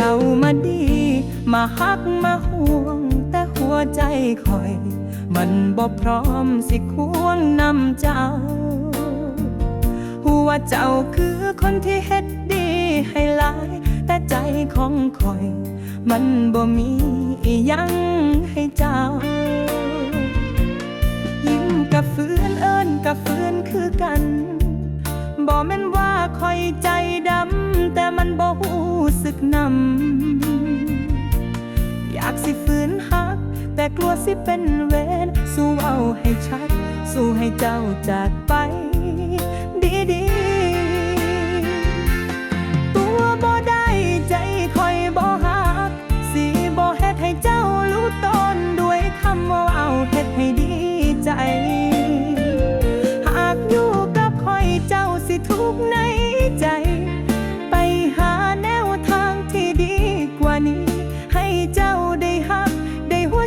เจ้ามาดี มาฮักมาห่วง แต่หัวใจคอย มันบ่พร้อมสิควงนำเจ้า หัวเจ้าคือคนที่เฮ็ดดีให้หลาย แต่ใจของคอย มันบ่มีอีหยังให้เจ้า ยิ้มกับฟื้นเอิ้นกับฟื้นคือกัน บ่แม่นว่าคอยใจดำแต่มันบ่หู สึกนำอยากสิฟื้นฮัก แต่กลัวสิเป็นเวรสู้เอาให้ชัด สู้ให้เจ้าจากไป ดีๆตัวบ่ได้ใจคอยบ่ฮัก สิบ่เฮ็ดให้เจ้ารู้ตนด้วยคำว่าเอาเฮ็ดให้ดีใจ หากอยู่กับคอยเจ้าสิทุกใน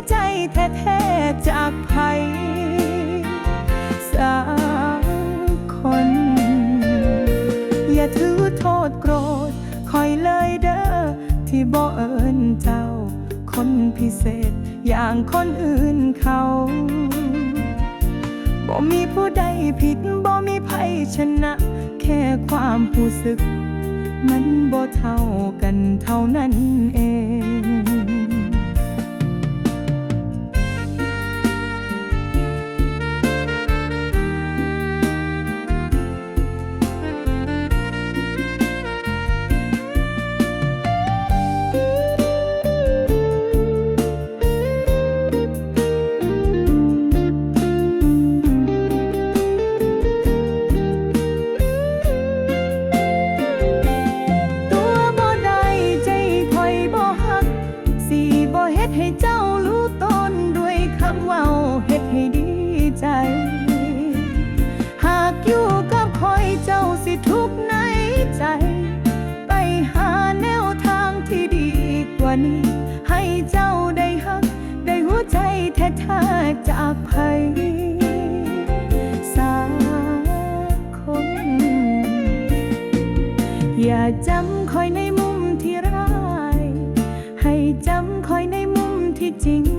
ใจแท้ๆจากภัยสักคน อย่าถือโทษโกรธคอยเลยเด้อที่บ่เอิญเจ้า คนพิเศษอย่างคนอื่นเขาบ่มีผู้ใดผิดบ่มีไผชนะ แค่ความรู้สึก มันบ่เท่ากันเท่านั้นเอง ฮ็ดให้เจ้ารู้ตนด้วยคำเว้าเฮ็ดให้ดีใจ หากอยู่กับคอยเจ้าสิทุกในใจ ไปหาแนวทางที่ดีกว่านี้ ให้เจ้าได้ฮัก ได้หัวใจแท้ๆจากภัยสักคน อย่าจำคอยใน จำคอยในมุมที่จริง